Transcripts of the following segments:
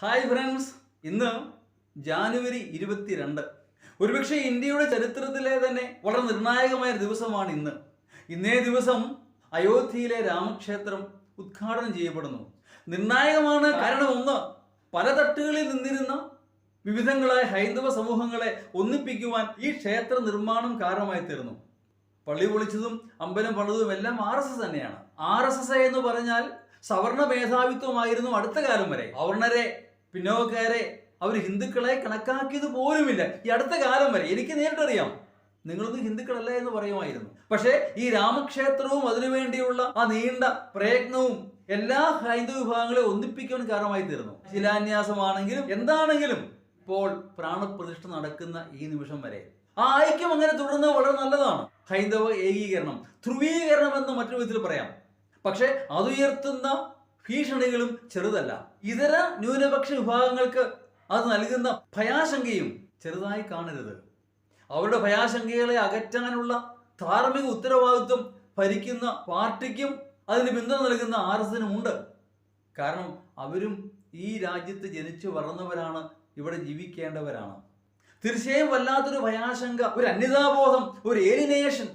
Hi friends ഇന്ന് ജാനുവരി ഇരുപത്തിരണ്ട്. ഒരുപക്ഷെ ഇന്ത്യയുടെ ചരിത്രത്തിലെ തന്നെ വളരെ നിർണായകമായ ദിവസമാണ് ഇന്ന്. ഇന്നേ ദിവസം അയോധ്യയിലെ രാമക്ഷേത്രം ഉദ്ഘാടനം ചെയ്യപ്പെടുന്നു. നിർണായകമാണ് കാരണം ഒന്ന് പല തട്ടുകളിൽ നിന്നിരുന്ന വിവിധങ്ങളായ ഹൈന്ദവ സമൂഹങ്ങളെ ഒന്നിപ്പിക്കുവാൻ ഈ ക്ഷേത്ര നിർമ്മാണം കാരണമായി തീർന്നു. പള്ളി പൊളിച്ചതും അമ്പലം പണിതും എല്ലാം ആർ എസ് എസ് തന്നെയാണ്. ആർ എസ് എസ് എന്ന് പറഞ്ഞാൽ സവർണ മേധാവിത്വമായിരുന്നു അടുത്ത കാലം വരെ. അവർണരെ പിന്നോക്കാരെ അവർ ഹിന്ദുക്കളെ കണക്കാക്കിയത് പോലുമില്ല. ഈ അടുത്ത കാലം വരെ എനിക്ക് നേരിട്ടറിയാം നിങ്ങളൊന്നും ഹിന്ദുക്കളല്ല എന്ന് പറയുമായിരുന്നു. പക്ഷേ ഈ രാമക്ഷേത്രവും അതിനുവേണ്ടിയുള്ള ആ നീണ്ട പ്രയത്നവും എല്ലാ ഹൈന്ദവ വിഭാഗങ്ങളെ ഒന്നിപ്പിക്കാൻ കാരണമായി തീർന്നു ശിലാന്യാസമാണെങ്കിലും എന്താണെങ്കിലും ഇപ്പോൾ പ്രാണപ്രതിഷ്ഠ നടക്കുന്ന ഈ നിമിഷം വരെ ആ ഐക്യം അങ്ങനെ തുടർന്ന് വളരെ നല്ലതാണ്. ഹൈന്ദവ ഏകീകരണം ധ്രുവീകരണം എന്ന് മറ്റൊരു വിധത്തിൽ പറയാം. പക്ഷേ അതുയർത്തുന്ന ഭീഷണികളും ചെറുതല്ല. ഇതര ന്യൂനപക്ഷ വിഭാഗങ്ങൾക്ക് അത് നൽകുന്ന ഭയാശങ്കയും ചെറുതായി കാണരുത്. അവരുടെ ഭയാശങ്കകളെ അകറ്റാനുള്ള ധാർമ്മിക ഉത്തരവാദിത്വം ഭരിക്കുന്ന പാർട്ടിക്കും അതിന് പിന്തുണ നൽകുന്ന ആർ എസ് ഉണ്ട്. കാരണം അവരും ഈ രാജ്യത്ത് ജനിച്ചു വളർന്നവരാണ് ഇവിടെ ജീവിക്കേണ്ടവരാണ്. തീർച്ചയായും വല്ലാത്തൊരു ഭയാശങ്ക ഒരു അന്യതാബോധം ഒരു ഏലിനേഷൻ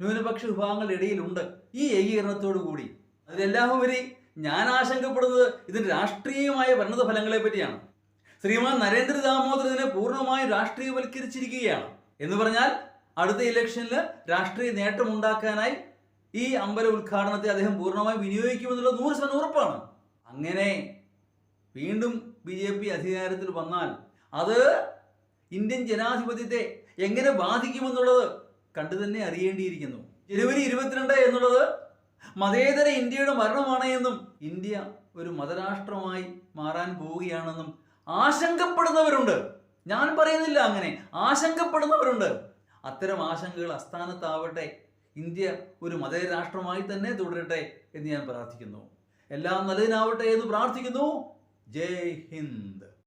ന്യൂനപക്ഷ വിഭാഗങ്ങളുടെ ഇടയിലുണ്ട്. ഈ ഏകീകരണത്തോടു കൂടി അതിലെല്ലാം ഉപരി ഞാൻ ആശങ്കപ്പെടുന്നത് ഇതിന്റെ രാഷ്ട്രീയമായ പരിണത ഫലങ്ങളെ പറ്റിയാണ്. ശ്രീമാൻ നരേന്ദ്ര ദാമോദർ ഇതിനെ പൂർണമായും രാഷ്ട്രീയവൽക്കരിച്ചിരിക്കുകയാണ്. എന്ന് പറഞ്ഞാൽ അടുത്ത ഇലക്ഷനിൽ രാഷ്ട്രീയ നേട്ടമുണ്ടാക്കാനായി ഈ അമ്പല ഉദ്ഘാടനത്തെ അദ്ദേഹം പൂർണമായും വിനിയോഗിക്കുമെന്നുള്ള നൂറ് ശതമാനം ഉറപ്പാണ്. അങ്ങനെ വീണ്ടും ബി ജെ പി അധികാരത്തിൽ വന്നാൽ അത് ഇന്ത്യൻ ജനാധിപത്യത്തെ എങ്ങനെ ബാധിക്കുമെന്നുള്ളത് കണ്ടു തന്നെ അറിയേണ്ടിയിരിക്കുന്നു. ജനുവരി ഇരുപത്തിരണ്ട് എന്നുള്ളത് മതേതര ഇന്ത്യയുടെ മരണമാണ് എന്നും ഇന്ത്യ ഒരു മതരാഷ്ട്രമായി മാറാൻ പോവുകയാണെന്നും ആശങ്കപ്പെടുന്നവരുണ്ട്. ഞാൻ പറയുന്നില്ല അങ്ങനെ. ആശങ്കപ്പെടുന്നവരുണ്ട്. അത്തരം ആശങ്കകൾ അസ്ഥാനത്താവട്ടെ. ഇന്ത്യ ഒരു മതേതര രാഷ്ട്രമായി തന്നെ തുടരട്ടെ എന്ന് ഞാൻ പ്രാർത്ഥിക്കുന്നു. എല്ലാം നല്ലതിനാവട്ടെ എന്ന് പ്രാർത്ഥിക്കുന്നു. ജയ് ഹിന്ദ്.